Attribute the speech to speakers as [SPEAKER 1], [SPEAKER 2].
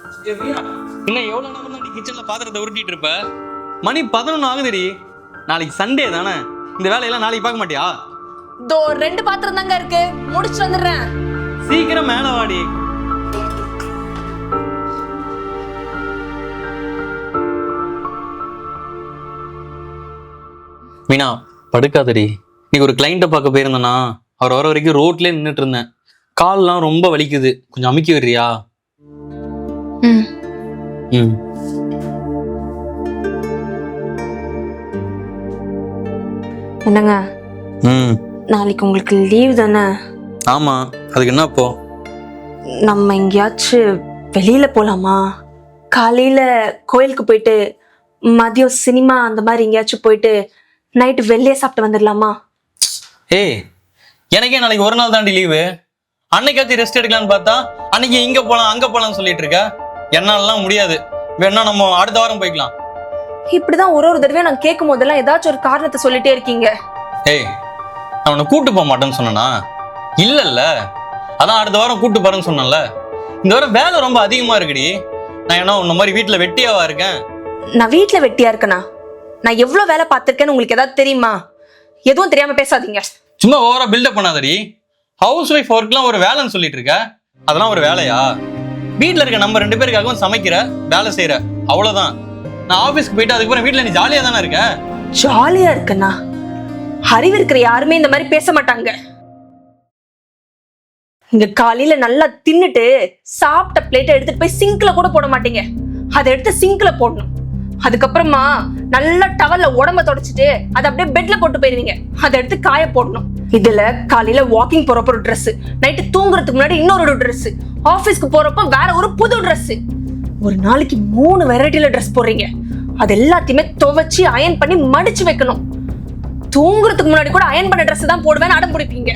[SPEAKER 1] இன்னும் எவ்வளவு நேரம் தான் நீ கிச்சன்ல பாத்திரத்தை உருட்டிட்டு இருப்ப? மணி பதினொன்னு ஆகுதுடி. நாளைக்கு சண்டே தானே. இந்த வேலையெல்லாம் நாளைக்கு பார்க்க மாட்டியா?
[SPEAKER 2] தோ ரெண்டு பாத்திரம் தாங்க இருக்கு. முடிச்சு வந்துடுறேன்.
[SPEAKER 1] சீக்கிரம் மேல வாடி. மீனா படுக்காதடி. இன்னைக்கு ஒரு கிளைண்ட்டை பார்க்க போயிருந்தேனா. அவர் வர வரைக்கும் ரோட்லயே நின்றுட்டு இருந்தேன். கால்லாம் ரொம்ப வலிக்குது. கொஞ்சம் அமுக்கி விடுறியா?
[SPEAKER 2] ம்.
[SPEAKER 1] ம்.
[SPEAKER 2] என்னங்க?
[SPEAKER 1] ம்.
[SPEAKER 2] நாளைக்கு உங்களுக்கு லீவ் தானே?
[SPEAKER 1] ஆமா. அதுக்கு என்ன இப்போ
[SPEAKER 2] நம்ம எங்கேயாச்சும் வெளியில போலாமா? காலையில கோயிலுக்கு போயிட்டு மதியம் சினிமா அந்த மாதிரி எங்கேயாச்சும் போயிட்டு நைட்டு வெளியே சாப்பிட்டு வந்துடலாமா?
[SPEAKER 1] ஏய் எனக்கே நாளைக்கு ஒரு நாள் தாண்டி லீவு அன்னைக்காச்சும் ரெஸ்ட் எடுக்கலாம்னு பார்த்தா அன்னைக்கு இங்க போலாம் அங்க போலாம்னு சொல்லிட்டு இருக்க? என்னாலலாம் முடியாது. வேணா நம்ம அடுத்த வாரம் போய்க்கலாம்.
[SPEAKER 2] இப்படிதான் ஒரு ஒரு தடவையும் நான் கேட்கும் போதெல்லாம் ஏதாச்சும் ஒரு காரணத்தை சொல்லிட்டே இருக்கீங்க.
[SPEAKER 1] ஏய் நான் உன்னை கூட்டு போக மாட்டேன்னு சொன்னேனா? இல்லல்ல. அதான் அடுத்த வாரம் கூட்டு போறேன்னு சொன்னேன்ல. இந்த வாரம் வேலை ரொம்ப அதிகமா இருக்குடி. நான் என்ன உன்ன மாதிரி வீட்டுல வெட்டியாவா இருக்கேன்.
[SPEAKER 2] நான் வீட்ல வெட்டியா இருக்கனா? நான் எவ்வளவு வேலை பார்த்திருக்கேன்னு உங்களுக்கு ஏதாவது தெரியுமா? எதுவும் தெரியாம பேசாதீங்க.
[SPEAKER 1] சும்மா ஓவரா பில்டப் பண்ணாதடி. ஹவுஸ் ஒய்ஃப் ஒர்க்லாம் ஒரு வேலைன்னு சொல்லிட்டு இருக்க. அதெல்லாம் ஒரு வேலையா? வீட்டில் இருக்க நம்ம ரெண்டு பேருக்காகவும் சமைக்கிற வேலை செய்யற அவ்வளோதான் நான் ஆஃபீஸ்க்கு போயிட்டு அதுக்கப்புறம் வீட்டில் நீ ஜாலியாக தானே இருக்க?
[SPEAKER 2] ஜாலியா இருக்கண்ணா அறிவு இருக்கிற யாருமே இந்த மாதிரி பேச மாட்டாங்க. இங்க காலையில நல்லா தின்னுட்டு சாப்பிட்ட பிளேட்டை எடுத்துட்டு போய் சிங்க்ல கூட போட மாட்டீங்க. அதை எடுத்து சிங்க்ல போடணும். அதுக்கப்புறமா நல்லா டவல்ல உடம்ப தொடச்சிட்டு அதை அப்படியே பெட்ல போட்டு போயிருவீங்க அதை எடுத்து காய போடணும். இதுல காலையில வாக்கிங் போறப்ப ஒரு ட்ரெஸ் நைட்டு தூங்குறதுக்கு முன்னாடி இன்னொரு ட்ரெஸ் ஆபீஸ்க்கு போறப்ப வேற ஒரு புது ட்ரெஸ் ஒரு நாளைக்கு மூணு வெரைட்டில ட்ரெஸ் போடுறீங்க. அது எல்லாத்தையுமே துவைச்சு அயன் பண்ணி மடிச்சு வைக்கணும். தூங்குறதுக்கு முன்னாடி கூட அயன் பண்ண ட்ரெஸ் தான் போடுவேன்னு அடம் பிடிப்பீங்க.